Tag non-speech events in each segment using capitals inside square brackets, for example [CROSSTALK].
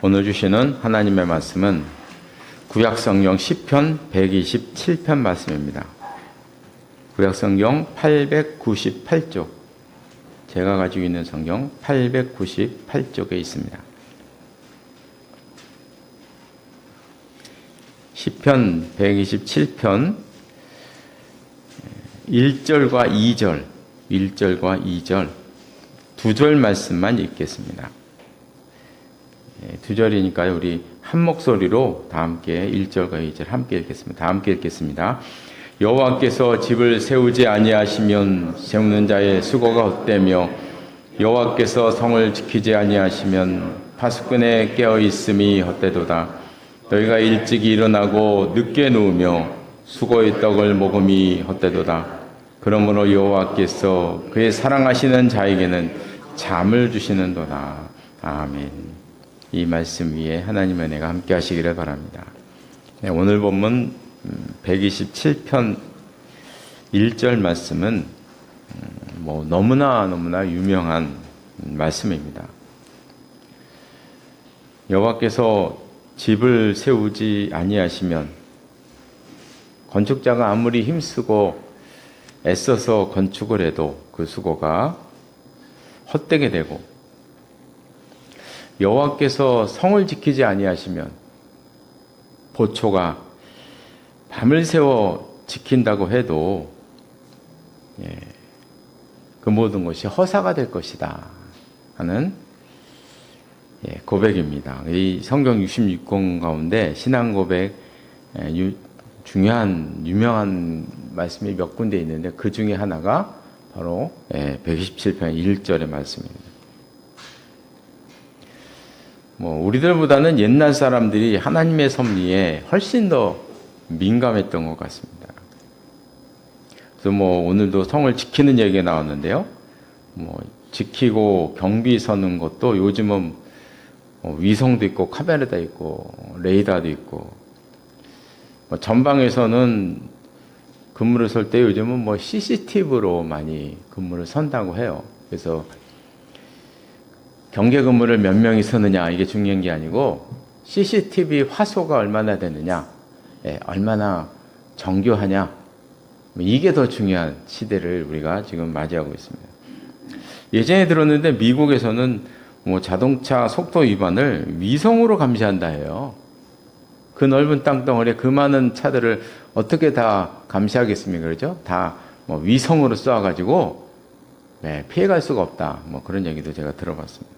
오늘 주시는 하나님의 말씀은 구약성경 10편 127편 말씀입니다. 구약성경 898쪽, 제가 가지고 있는 성경 898쪽에 있습니다. 10편 127편 1절과 2절, 1절과 2절 두 절 말씀만 읽겠습니다. 예, 두 절이니까요. 우리 한 목소리로 다 함께 1절과 2절 함께 읽겠습니다. 다 함께 읽겠습니다. 여호와께서 집을 세우지 아니하시면 세우는 자의 수고가 헛되며 여호와께서 성을 지키지 아니하시면 파수꾼에 깨어 있음이 헛되도다. 너희가 일찍이 일어나고 늦게 누우며 수고의 떡을 먹음이 헛되도다. 그러므로 여호와께서 그의 사랑하시는 자에게는 잠을 주시는도다. 아멘. 이 말씀 위에 하나님의 은혜가 함께 하시기를 바랍니다. 네, 오늘 본문 127편 1절 말씀은 음, 뭐 너무나 너무나 유명한 말씀입니다. 여호와께서 집을 세우지 아니하시면 건축자가 아무리 힘쓰고 애써서 건축을 해도 그 수고가 헛되게 되고 여호와께서 성을 지키지 아니하시면 보초가 밤을 새워 지킨다고 해도 예, 그 모든 것이 허사가 될 것이다 하는 예, 고백입니다. 이 성경 66권 가운데 신앙 고백 예, 유, 중요한 유명한 말씀이 몇 군데 있는데 그 중에 하나가 바로 예, 127편 1절의 말씀입니다. 뭐 우리들보다는 옛날 사람들이 하나님의 섭리에 훨씬 더 민감했던 것 같습니다. 그래서 뭐 오늘도 성을 지키는 얘기가 나왔는데요. 뭐 지키고 경비 서는 것도 요즘은 뭐 위성도 있고 카메라도 있고 레이더도 있고 뭐 전방에서는 근무를 설 때 요즘은 뭐 CCTV로 많이 근무를 선다고 해요. 그래서 경계 근무를 몇 명이 서느냐 이게 중요한 게 아니고 CCTV 화소가 얼마나 되느냐, 예, 얼마나 정교하냐 뭐 이게 더 중요한 시대를 우리가 지금 맞이하고 있습니다. 예전에 들었는데 미국에서는 뭐 자동차 속도 위반을 위성으로 감시한다 해요. 그 넓은 땅덩어리에 그 많은 차들을 어떻게 다 감시하겠습니까? 그러죠? 다 뭐 위성으로 쏘아가지고 네, 피해갈 수가 없다. 뭐 그런 얘기도 제가 들어봤습니다.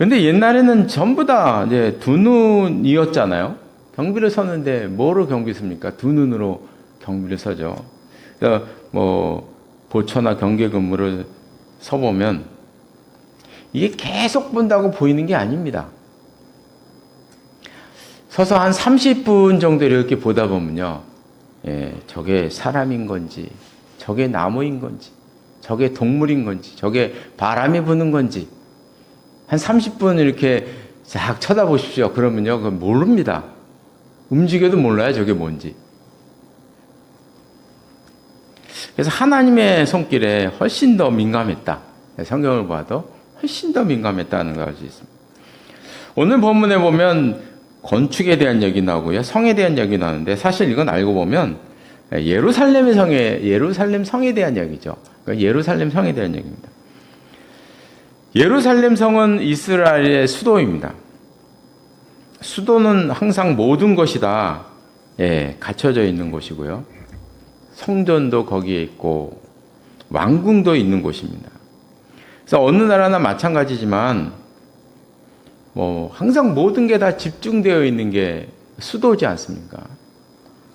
그런데 옛날에는 전부 다 이제 두 눈이었잖아요. 경비를 서는데 뭐로 경비 습니까? 두 눈으로 경비를 서죠. 뭐 보초나 경계 근무를 서보면 이게 계속 본다고 보이는 게 아닙니다. 서서 한 30분 정도 이렇게 보다 보면요. 예, 저게 사람인 건지, 저게 나무인 건지, 저게 동물인 건지, 저게 바람이 부는 건지, 한 30분 이렇게 싹 쳐다보십시오. 그러면요, 그 모릅니다. 움직여도 몰라요, 저게 뭔지. 그래서 하나님의 손길에 훨씬 더 민감했다. 성경을 봐도 훨씬 더 민감했다는 걸 알 수 있습니다. 오늘 본문에 보면 건축에 대한 얘기 나오고요. 성에 대한 얘기 나오는데 사실 이건 알고 보면 예루살렘의 성에 예루살렘 성에 대한 얘기죠. 예루살렘 성에 대한 얘기입니다. 예루살렘 성은 이스라엘의 수도입니다. 수도는 항상 모든 것이 다 예, 갖춰져 있는 곳이고요. 성전도 거기에 있고 왕궁도 있는 곳입니다. 그래서 어느 나라나 마찬가지지만 뭐 항상 모든 게 다 집중되어 있는 게 수도지 않습니까?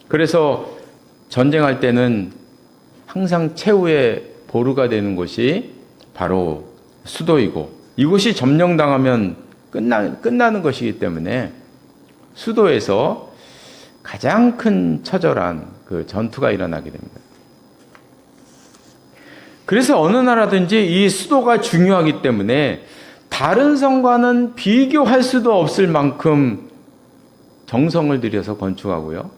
그래서 전쟁할 때는 항상 최후의 보루가 되는 곳이 바로 수도이고 이곳이 점령당하면 끝나, 끝나는 것이기 때문에 수도에서 가장 큰 처절한 그 전투가 일어나게 됩니다. 그래서 어느 나라든지 이 수도가 중요하기 때문에 다른 성과는 비교할 수도 없을 만큼 정성을 들여서 건축하고요.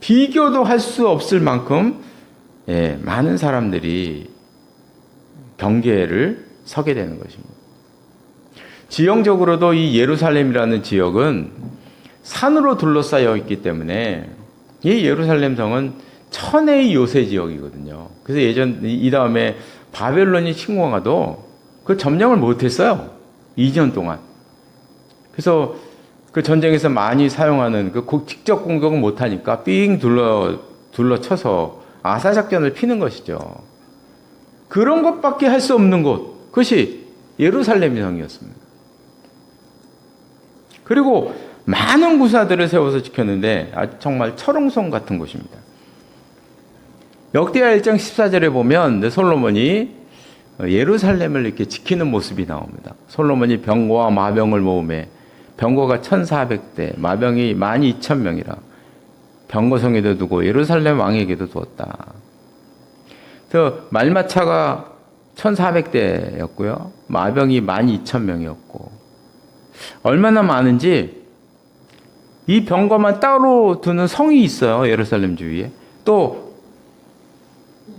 비교도 할 수 없을 만큼 예, 많은 사람들이 경계를 서게 되는 것입니다. 지형적으로도 이 예루살렘이라는 지역은 산으로 둘러싸여 있기 때문에 이 예루살렘 성은 천혜의 요새 지역이거든요. 그래서 예전 이 다음에 바벨론이 침공하도 그 점령을 못했어요. 2년 동안. 그래서 그 전쟁에서 많이 사용하는 그 고- 직접 공격을 못하니까 삥 둘러 둘러쳐서 아사 작전을 피는 것이죠. 그런 것밖에 할 수 없는 곳 그것이 예루살렘 성이었습니다. 그리고 많은 구사들을 세워서 지켰는데 아, 정말 철옹성 같은 곳입니다. 역대하 1장 14절에 보면 솔로몬이 예루살렘을 이렇게 지키는 모습이 나옵니다. 솔로몬이 병거와 마병을 모음해 병거가 1400대, 마병이 12000명이라 병거성에도 두고 예루살렘 왕에게도 두었다. 그래서 말마차가 1400대였고요. 마병이 12000명이었고 얼마나 많은지 이 병거만 따로 두는 성이 있어요. 예루살렘 주위에. 또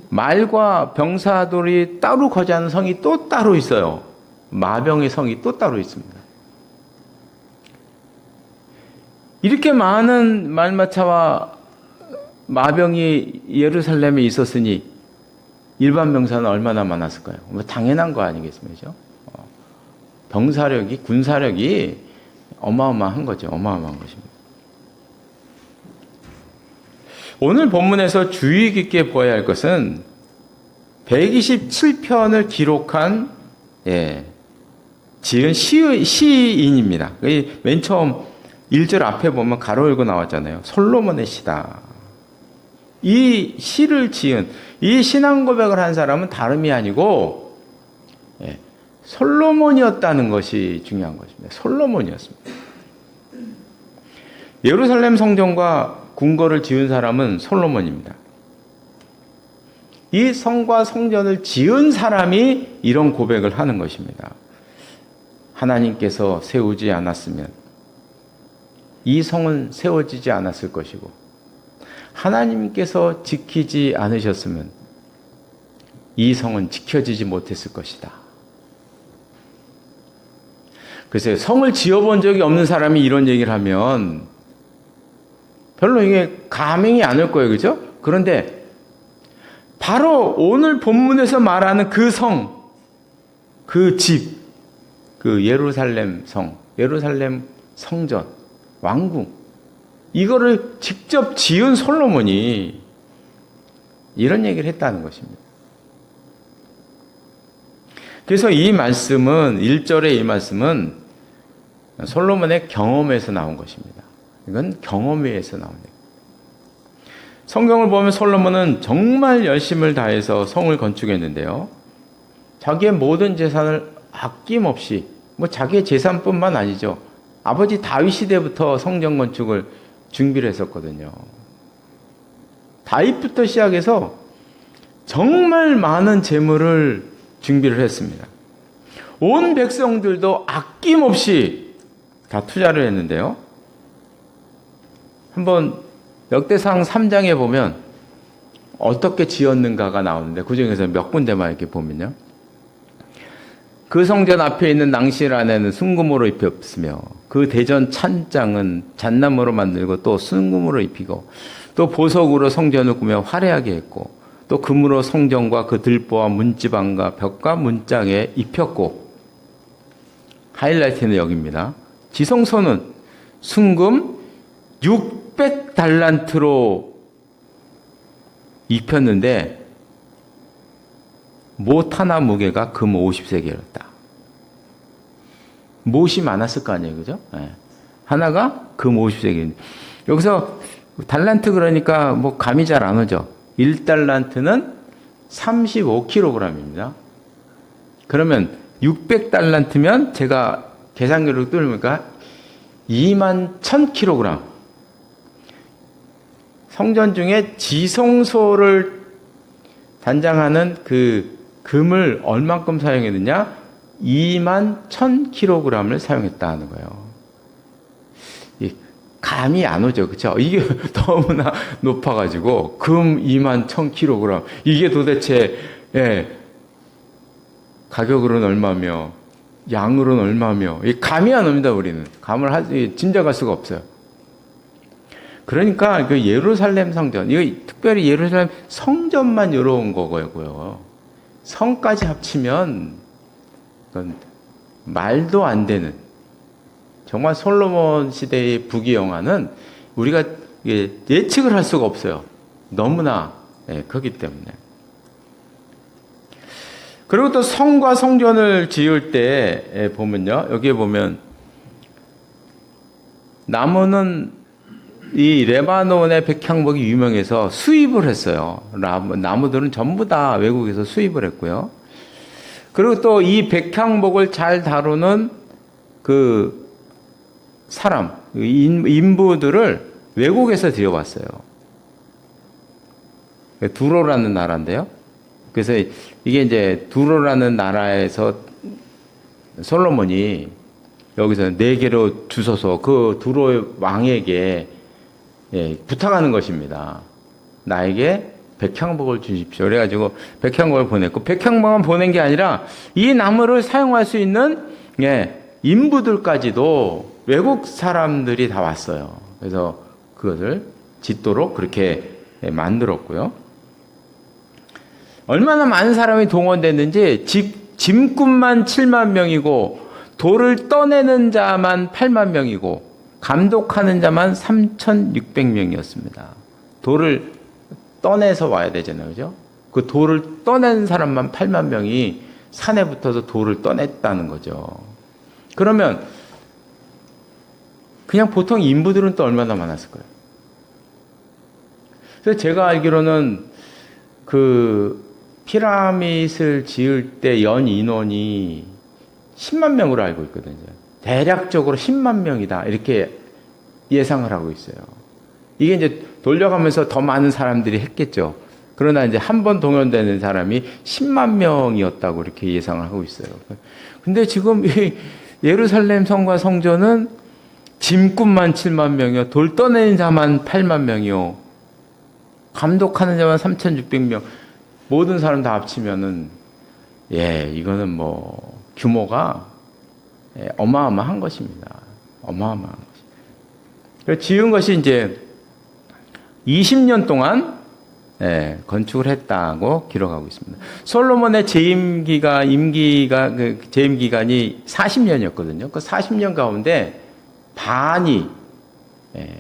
말과 병사들이 따로 거주하는 성이 또 따로 있어요. 마병의 성이 또 따로 있습니다. 이렇게 많은 말마차와 마병이 예루살렘에 있었으니 일반 병사는 얼마나 많았을까요? 뭐 당연한 거 아니겠습니까? 어, 병사력이 군사력이 어마어마한 거죠. 어마어마한 것입니다. 오늘 본문에서 주의 깊게 보아야 할 것은 127편을 기록한 예, 지은 시, 시인입니다. 이맨 처음 1절 앞에 보면 가로 열고 나왔잖아요. 솔로몬의 시다. 이 시를 지은 이 신앙 고백을 한 사람은 다름이 아니고 예, 솔로몬이었다는 것이 중요한 것입니다. 솔로몬이었습니다. 예루살렘 성전과 궁궐을 지은 사람은 솔로몬입니다. 이 성과 성전을 지은 사람이 이런 고백을 하는 것입니다. 하나님께서 세우지 않았으면 이 성은 세워지지 않았을 것이고 하나님께서 지키지 않으셨으면 이 성은 지켜지지 못했을 것이다. 글쎄요, 성을 지어본 적이 없는 사람이 이런 얘기를 하면 별로 이게 감행이 않을 거예요. 그죠? 그런데 바로 오늘 본문에서 말하는 그 성, 그 집, 그 예루살렘 성, 예루살렘 성전, 왕궁, 이거를 직접 지은 솔로몬이 이런 얘기를 했다는 것입니다. 그래서 이 말씀은, 1절의 이 말씀은 솔로몬의 경험에서 나온 것입니다. 이건 경험에서 나옵니다. 성경을 보면 솔로몬은 정말 열심을 다해서 성을 건축했는데요. 자기의 모든 재산을 아낌없이, 뭐 자기의 재산뿐만 아니죠. 아버지 다윗 시대부터 성전 건축을 준비를 했었거든요. 다윗부터 시작해서 정말 많은 재물을 준비를 했습니다. 온 백성들도 아낌없이 다 투자를 했는데요. 한번 역대상 3장에 보면 어떻게 지었는가가 나오는데 그 중에서 몇 군데만 이렇게 보면요. 그 성전 앞에 있는 낭실 안에는 순금으로 입혔으며 그 대전 찬장은 잣나무로 만들고 또 순금으로 입히고 또 보석으로 성전을 꾸며 화려하게 했고 또 금으로 성전과 그 들보와 문지방과 벽과 문장에 입혔고 하이라이트는 여기입니다. 지성소는 순금 600달란트로 입혔는데 못 하나 무게가 금 50세계였다. 못이 많았을 거 아니에요, 그죠? 예. 하나가 금 50세계. 여기서 달란트 그러니까 뭐 감이 잘 안 오죠. 1달란트는 35kg입니다. 그러면 600달란트면 제가 계산기로 뚫으니까 2만 1000kg. 성전 중에 지성소를 단장하는 그 금을 얼만큼 사용했느냐? 2만 1000kg을 사용했다는 거예요. 이 감이 안 오죠. 그쵸? 이게 [LAUGHS] 너무나 높아가지고, 금 2만 1000kg. 이게 도대체, 예, 가격으로는 얼마며, 양으로는 얼마며 이 감이 안 옵니다 우리는 감을 할 수- 짐작할 수가 없어요. 그러니까 그 예루살렘 성전 이거 특별히 예루살렘 성전만 이런 거고요. 성까지 합치면 말도 안 되는 정말 솔로몬 시대의 부귀영화는 우리가 이게 예측을 할 수가 없어요. 너무나 예, 크기 때문에. 그리고 또 성과 성전을 지을 때 예, 보면요. 여기에 보면 나무는 이 레바논의 백향목이 유명해서 수입을 했어요. 나무- 나무들은 전부 다 외국에서 수입을 했고요. 그리고 또 이 백향목을 잘 다루는 그 사람, 인- 인부들을 외국에서 들여왔어요. 두로라는 나라인데요. 그래서 이게 이제 두로라는 나라에서 솔로몬이 여기서 네 개로 주소서 그 두로 왕에게 예, 부탁하는 것입니다. 나에게 백향목을 주십시오. 그래가지고 백향목을 보냈고 백향목만 보낸 게 아니라 이 나무를 사용할 수 있는 예, 인부들까지도 외국 사람들이 다 왔어요. 그래서 그것을 짓도록 그렇게 예, 만들었고요. 얼마나 많은 사람이 동원됐는지 집, 짐꾼만 7만 명이고 돌을 떠내는 자만 8만 명이고 감독하는 자만 3,600명이었습니다. 돌을 떠내서 와야 되잖아요. 그죠? 그 돌을 떠낸 사람만 8만 명이 산에 붙어서 돌을 떠냈다는 거죠. 그러면 그냥 보통 인부들은 또 얼마나 많았을 거예요. 그래서 제가 알기로는 그 피라밋을 지을 때 연 인원이 10만 명으로 알고 있거든요. 대략적으로 10만 명이다. 이렇게 예상을 하고 있어요. 이게 이제 돌려가면서 더 많은 사람들이 했겠죠. 그러나 이제 한 번 동원되는 사람이 10만 명이었다고 이렇게 예상을 하고 있어요. 근데 지금 이 예루살렘 성과 성전은 짐꾼만 7만 명이요. 돌 떠내는 자만 8만 명이요. 감독하는 자만 3,600명. 모든 사람 다 합치면은 예, 이거는 뭐 규모가 예, 어마어마한 것입니다. 어마어마한 것입니다. 지은 것이 이제 20년 동안 예, 건축을 했다고 기록하고 있습니다. 솔로몬의 재임 기간 임기가 그 재임 기간이 40년이었거든요. 그 40년 가운데 반이 예,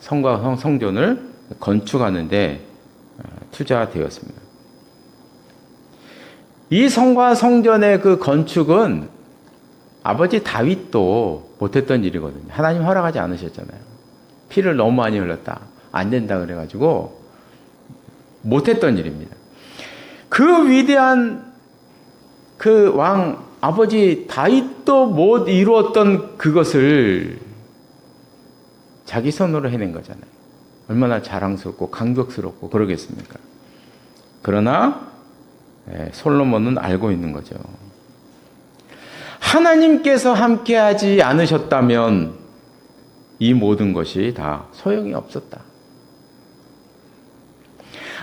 성과 성- 성전을 건축하는데 어, 투자되었습니다. 이 성과 성전의 그 건축은 아버지 다윗도 못했던 일이거든요. 하나님 허락하지 않으셨잖아요. 피를 너무 많이 흘렸다. 안 된다 그래가지고 못했던 일입니다. 그 위대한 그 왕 아버지 다윗도 못 이루었던 그것을 자기 손으로 해낸 거잖아요. 얼마나 자랑스럽고 감격스럽고 그러겠습니까? 그러나 예, 솔로몬은 알고 있는 거죠. 하나님께서 함께하지 않으셨다면 이 모든 것이 다 소용이 없었다.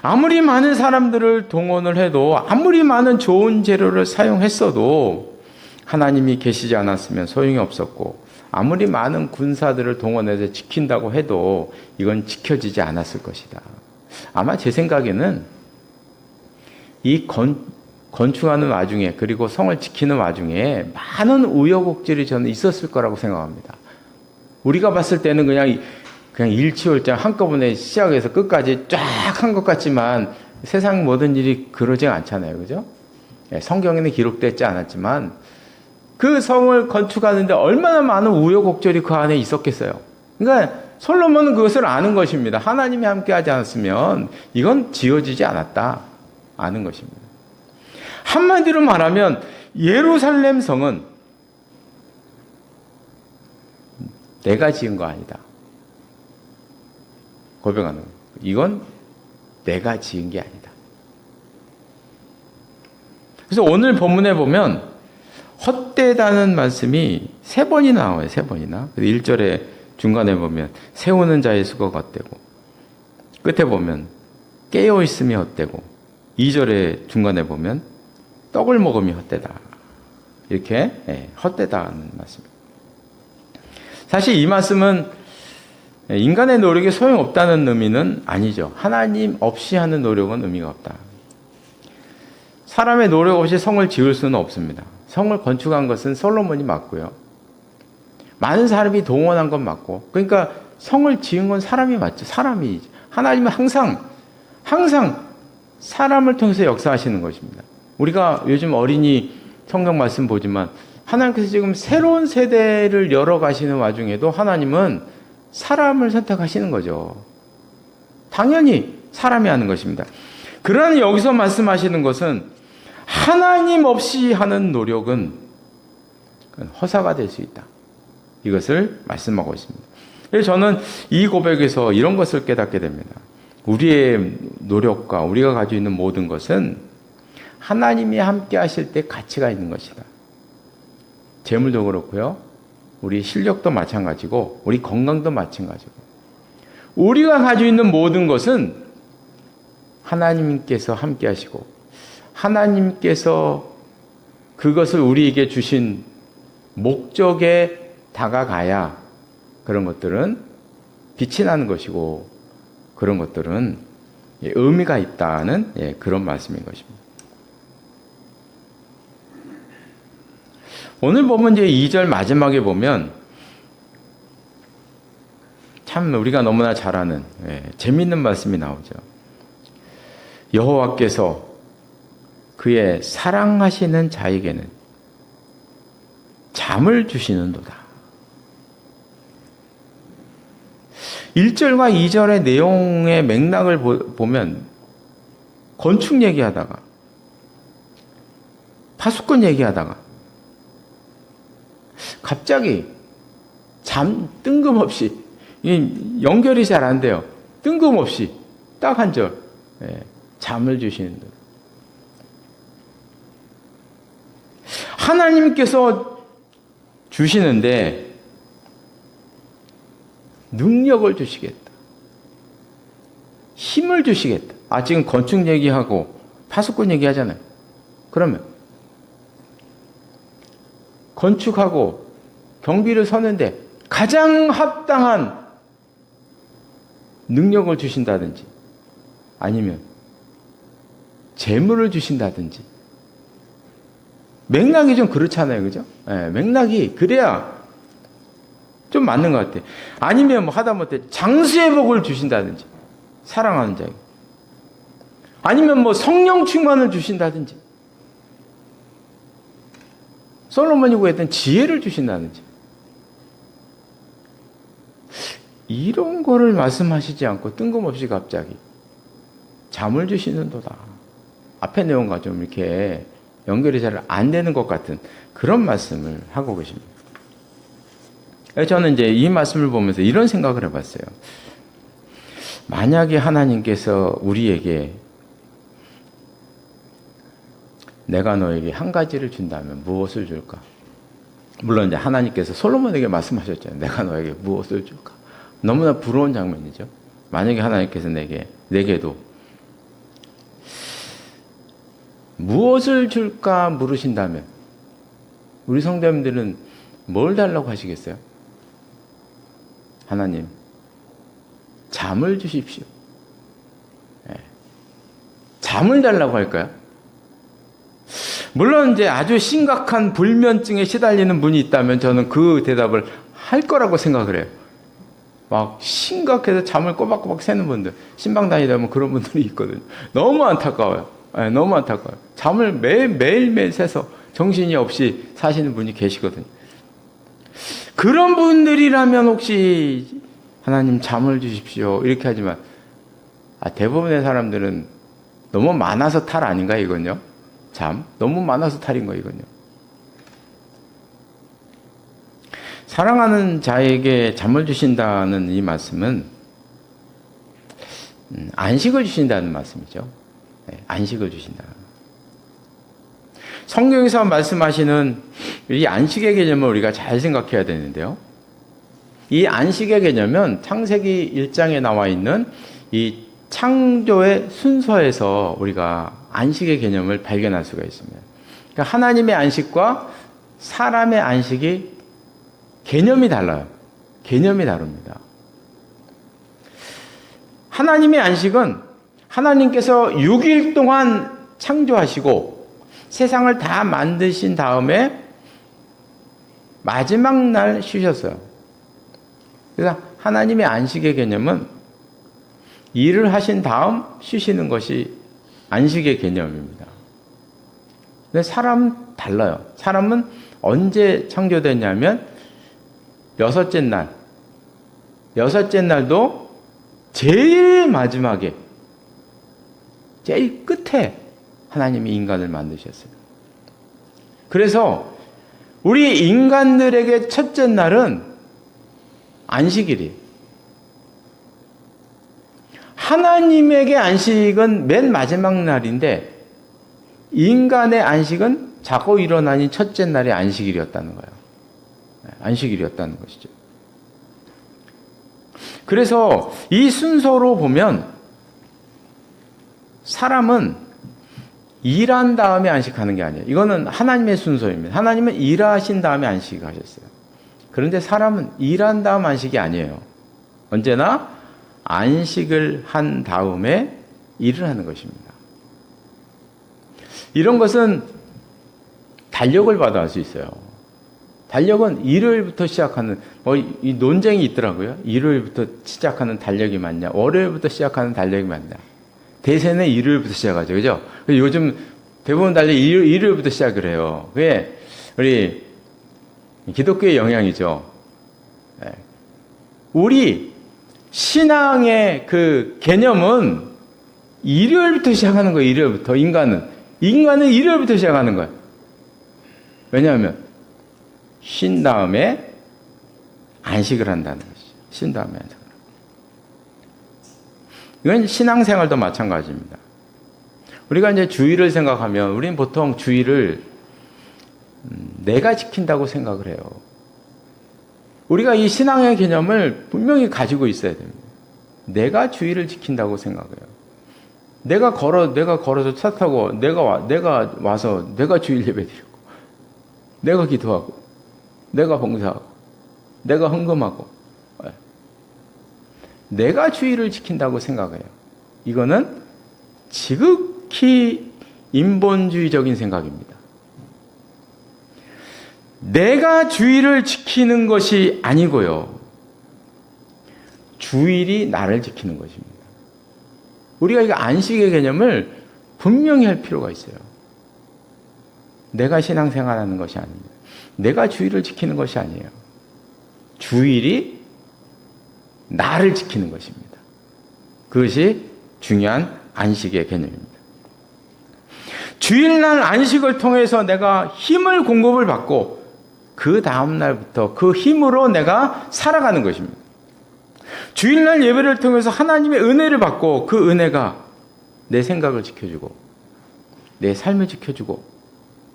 아무리 많은 사람들을 동원을 해도 아무리 많은 좋은 재료를 사용했어도 하나님이 계시지 않았으면 소용이 없었고 아무리 많은 군사들을 동원해서 지킨다고 해도 이건 지켜지지 않았을 것이다. 아마 제 생각에는 이 건, 건축하는 와중에 그리고 성을 지키는 와중에 많은 우여곡절이 저는 있었을 거라고 생각합니다. 우리가 봤을 때는 그냥 이- 그냥 일치월장 한꺼번에 시작해서 끝까지 쫙 한 것 같지만 세상 모든 일이 그러지 않잖아요. 그죠? 예, 성경에는 기록되지 않았지만 그 성을 건축하는데 얼마나 많은 우여곡절이 그 안에 있었겠어요. 그러니까 솔로몬은 그것을 아는 것입니다. 하나님이 함께 하지 않았으면 이건 지어지지 않았다. 아는 것입니다. 한마디로 말하면 예루살렘 성은 내가 지은 거 아니다. 고백하는 거. 이건 내가 지은 게 아니다. 그래서 오늘 본문에 보면 헛되다는 말씀이 세 번이나 나와요. 세 번이나. 1절에 중간에 보면 세우는 자의 수고가 헛되고 끝에 보면 깨어 있음이 헛되고 2절에 중간에 보면 떡을 먹음이 헛되다. 이렇게 예, 헛되다는 말씀입니다. 사실 이 말씀은 인간의 노력이 소용없다는 의미는 아니죠. 하나님 없이 하는 노력은 의미가 없다. 사람의 노력 없이 성을 지을 수는 없습니다. 성을 건축한 것은 솔로몬이 맞고요. 많은 사람이 동원한 건 맞고. 그러니까 성을 지은 건 사람이 맞죠. 사람이. 하나님은 항상, 항상 사람을 통해서 역사하시는 것입니다. 우리가 요즘 어린이 성경 말씀 보지만 하나님께서 지금 새로운 세대를 열어 가시는 와중에도 하나님은 사람을 선택하시는 거죠. 당연히 사람이 하는 것입니다. 그러나 여기서 말씀하시는 것은 하나님 없이 하는 노력은 허사가 될 수 있다. 이것을 말씀하고 있습니다. 그래서 저는 이 고백에서 이런 것을 깨닫게 됩니다. 우리의 노력과 우리가 가지고 있는 모든 것은 하나님이 함께 하실 때 가치가 있는 것이다. 재물도 그렇고요. 우리 실력도 마찬가지고 우리 건강도 마찬가지고 우리가 가지고 있는 모든 것은 하나님께서 함께 하시고 하나님께서 그것을 우리에게 주신 목적에 다가가야 그런 것들은 빛이 나는 것이고 그런 것들은 의미가 있다는 예, 그런 말씀인 것입니다. 오늘 보면 이제 2절 마지막에 보면 참 우리가 너무나 잘 아는 예, 재밌는 말씀이 나오죠. 여호와께서 그의 사랑하시는 자에게는 잠을 주시는도다. 1절과 2절의 내용의 맥락을 보 면 건축 얘기하다가 파수꾼 얘기하다가 갑자기 잠 뜬금없이 연결이 잘 안 돼요. 뜬금없이 딱 한 절. 예, 잠을 주시는 분. 하나님께서 주시는데 능력을 주시겠다. 힘을 주시겠다. 아, 지금 건축 얘기하고 파수꾼 얘기하잖아요. 그러면 건축하고 경비를 서는데 가장 합당한 능력을 주신다든지 아니면 재물을 주신다든지 맥락이 좀 그렇잖아요. 그죠? 네, 맥락이 그래야 좀 맞는 것 같아요. 아니면 뭐 하다못해 장수의 복을 주신다든지 사랑하는 자에게 아니면 뭐 성령 충만을 주신다든지 솔로몬이 구했던 지혜를 주신다든지 이런 거를 말씀하시지 않고 뜬금없이 갑자기 잠을 주시는도다. 앞에 내용과 좀 이렇게 연결이 잘 안 되는 것 같은 그런 말씀을 하고 계십니다. 저는 이제 이 말씀을 보면서 이런 생각을 해봤어요. 만약에 하나님께서 우리에게 내가 너에게 한 가지를 준다면 무엇을 줄까? 물론 이제 하나님께서 솔로몬에게 말씀하셨잖아요. 내가 너에게 무엇을 줄까? 너무나 부러운 장면이죠. 만약에 하나님께서 내게 내게도 무엇을 줄까 물으신다면 우리 성도님들은 뭘 달라고 하시겠어요? 하나님 잠을 주십시오. 네. 잠을 달라고 할까요? 물론 이제 아주 심각한 불면증에 시달리는 분이 있다면 저는 그 대답을 할 거라고 생각을 해요. 막 심각해서 잠을 꼬박꼬박 새는 분들, 신방 다니다 그런 분들이 있거든요. 너무 안타까워요. 네, 너무 안타까워요. 잠을 매일, 매일매일 새서 정신이 없이 사시는 분이 계시거든요. 그런 분들이라면 혹시 하나님 잠을 주십시오. 이렇게 하지만, 아, 대부분의 사람들은 너무 많아서 탈 아닌가, 이건요? 잠? 너무 많아서 탈인 거, 이건요. 사랑하는 자에게 잠을 주신다는 이 말씀은 음, 안식을 주신다는 말씀이죠. 네, 안식을 주신다. 성경에서 말씀하시는 이 안식의 개념을 우리가 잘 생각해야 되는데요. 이 안식의 개념은 창세기 1장에 나와 있는 이 창조의 순서에서 우리가 안식의 개념을 발견할 수가 있습니다. 그러니까 하나님의 안식과 사람의 안식이 개념이 달라요. 개념이 다릅니다. 하나님의 안식은 하나님께서 6일 동안 창조하시고 세상을 다 만드신 다음에 마지막 날 쉬셨어요. 그래서 하나님의 안식의 개념은 일을 하신 다음 쉬시는 것이 안식의 개념입니다. 근데 사람 달라요. 사람은 언제 창조됐냐면 여섯째 날. 여섯째 날도 제일 마지막에 제일 끝에 하나님이 인간을 만드셨어요. 그래서 우리 인간들에게 첫째 날은 안식일이에요. 하나님에게 안식은 맨 마지막 날인데 인간의 안식은 자고 일어나니 첫째 날이 안식일이었다는 거예요. 네, 안식일이었다는 것이죠. 그래서 이 순서로 보면 사람은 일한 다음에 안식하는 게 아니에요. 이거는 하나님의 순서입니다. 하나님은 일하신 다음에 안식하셨어요. 그런데 사람은 일한 다음 안식이 아니에요. 언제나 안식을 한 다음에 일을 하는 것입니다. 이런 것은 달력을 받아 할 수 있어요. 달력은 일요일부터 시작하는 뭐 이 논쟁이 있더라고요. 일요일부터 시작하는 달력이 맞냐, 월요일부터 시작하는 달력이 맞냐. 대세는 일요일부터 시작하죠, 그죠? 요즘 대부분 달력 일요, 일요일부터 시작을 해요. 그게 우리 기독교의 영향이죠. 네. 우리 신앙의 그 개념은 일요일부터 시작하는 거예요. 일요일부터 인간은 인간은 일요일부터 시작하는 거예요. 왜냐하면 쉰 다음에 안식을 한다는 것이죠. 쉰 다음에 안식을. 이건 신앙생활도 마찬가지입니다. 우리가 이제 주의를 생각하면 우리는 보통 주의를 음, 내가 지킨다고 생각을 해요. 우리가 이 신앙의 개념을 분명히 가지고 있어야 됩니다. 내가 주의를 지킨다고 생각해요. 내가 걸어 내가 걸어서 차 타고 내가 와, 내가 와서 내가 주일 예배 드리고 내가 기도하고 내가 봉사하고 내가 헌금하고 예. 내가 주의를 지킨다고 생각해요. 이거는 지극히 인본주의적인 생각입니다. 내가 주의를 지키는 것이 아니고요. 주일이 나를 지키는 것입니다. 우리가 이거 안식의 개념을 분명히 할 필요가 있어요. 내가 신앙생활하는 것이 아닙니다. 내가 주일을 지키는 것이 아니에요. 주일이 나를 지키는 것입니다. 그것이 중요한 안식의 개념입니다. 주일날 안식을 통해서 내가 힘을 공급을 받고 그 다음날부터 그 힘으로 내가 살아가는 것입니다. 주일날 예배를 통해서 하나님의 은혜를 받고 그 은혜가 내 생각을 지켜주고 내 삶을 지켜주고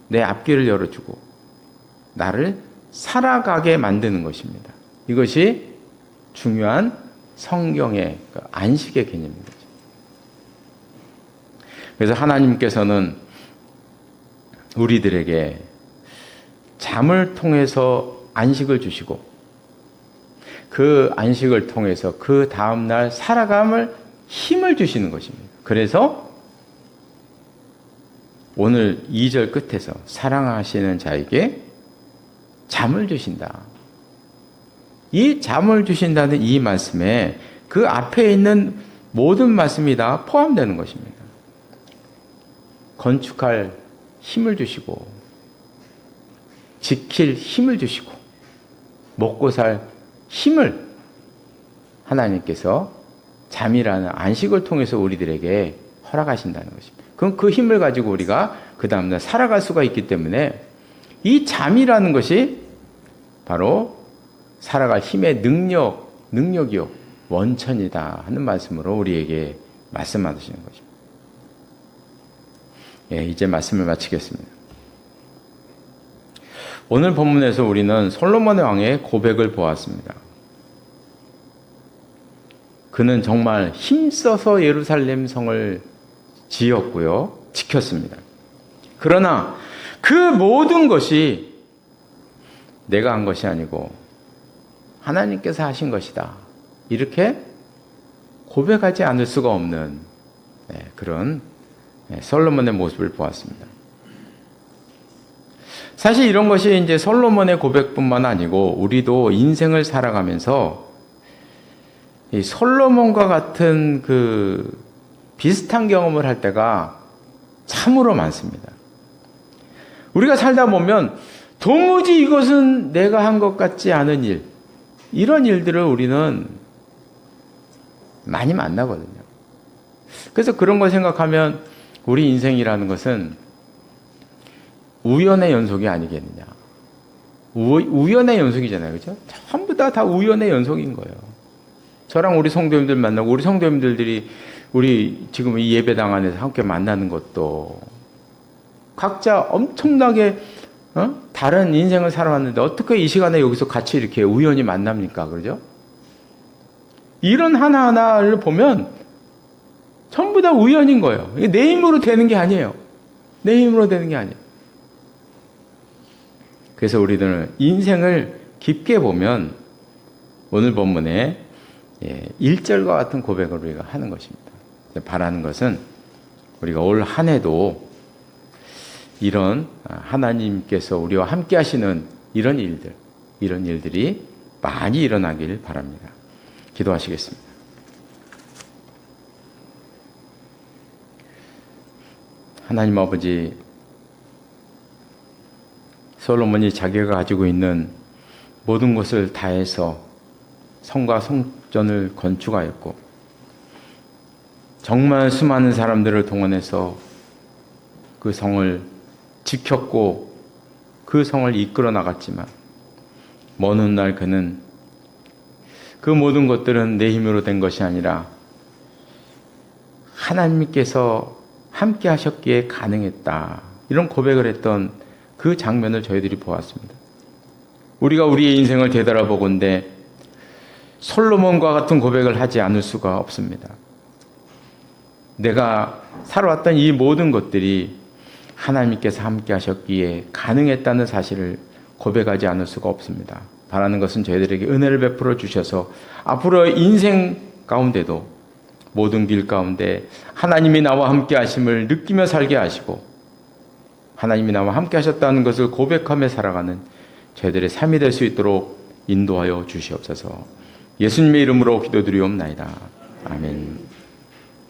내 앞길을 열어주고 나를 살아가게 만드는 것입니다. 이것이 중요한 성경의 그 안식의 개념입니다. 그래서 하나님께서는 우리들에게 잠을 통해서 안식을 주시고 그 안식을 통해서 그 다음날 살아감을 힘을 주시는 것입니다. 그래서 오늘 2절 끝에서 사랑하시는 자에게 잠을 주신다. 이 잠을 주신다는 이 말씀에 그 앞에 있는 모든 말씀이 다 포함되는 것입니다. 건축할 힘을 주시고, 지킬 힘을 주시고, 먹고 살 힘을 하나님께서 잠이라는 안식을 통해서 우리들에게 허락하신다는 것입니다. 그럼 그 힘을 가지고 우리가 그 다음날 살아갈 수가 있기 때문에 이 잠이라는 것이 바로 살아갈 힘의 능력, 능력이요, 원천이다 하는 말씀으로 우리에게 말씀하시는 것입니다. 예, 이제 말씀을 마치겠습니다. 오늘 본문에서 우리는 솔로몬의 왕의 고백을 보았습니다. 그는 정말 힘써서 예루살렘 성을 지었고요. 지켰습니다. 그러나 그 모든 것이 내가 한 것이 아니고 하나님께서 하신 것이다. 이렇게 고백하지 않을 수가 없는 네, 그런 네, 솔로몬의 모습을 보았습니다. 사실 이런 것이 이제 솔로몬의 고백뿐만 아니고 우리도 인생을 살아가면서 이 솔로몬과 같은 그 비슷한 경험을 할 때가 참으로 많습니다. 우리가 살다 보면 도무지 이것은 내가 한 것 같지 않은 일, 이런 일들을 우리는 많이 만나거든요. 그래서 그런 걸 생각하면 우리 인생이라는 것은 우연의 연속이 아니겠느냐. 우, 우연의 연속이잖아요. 그죠? 전부 다 다 우연의 연속인 거예요. 저랑 우리 성도님들 만나고 우리 성도님들이 우리 지금 이 예배당 안에서 함께 만나는 것도 각자 엄청나게 어? 다른 인생을 살아왔는데 어떻게 이 시간에 여기서 같이 이렇게 우연히 만납니까? 그러죠? 이런 하나하나를 보면 전부 다 우연인 거예요. 내 힘으로 되는 게 아니에요. 내 힘으로 되는 게 아니에요. 그래서 우리들은 인생을 깊게 보면 오늘 본문에 1절과 같은 고백을 우리가 하는 것입니다. 바라는 것은 우리가 올 한 해도 이런 하나님께서 우리와 함께 하시는 이런 일들, 이런 일들이 많이 일어나길 바랍니다. 기도하시겠습니다. 하나님 아버지, 솔로몬이 자기가 가지고 있는 모든 것을 다해서 성과 성전을 건축하였고, 정말 수많은 사람들을 동원해서 그 성을 지켰고, 그 성을 이끌어 나갔지만, 먼 훗날 그는 그 모든 것들은 내 힘으로 된 것이 아니라 하나님께서 함께 하셨기에 가능했다. 이런 고백을 했던 그 장면을 저희들이 보았습니다. 우리가 우리의 인생을 되돌아보건대 솔로몬과 같은 고백을 하지 않을 수가 없습니다. 내가 살아왔던 이 모든 것들이 하나님께서 함께 하셨기에 가능했다는 사실을 고백하지 않을 수가 없습니다. 바라는 것은 저희들에게 은혜를 베풀어 주셔서 앞으로 인생 가운데도 모든 길 가운데 하나님이 나와 함께 하심을 느끼며 살게 하시고 하나님이 나와 함께 하셨다는 것을 고백하며 살아가는 저희들의 삶이 될 수 있도록 인도하여 주시옵소서. 예수님의 이름으로 기도드리옵나이다. 아멘.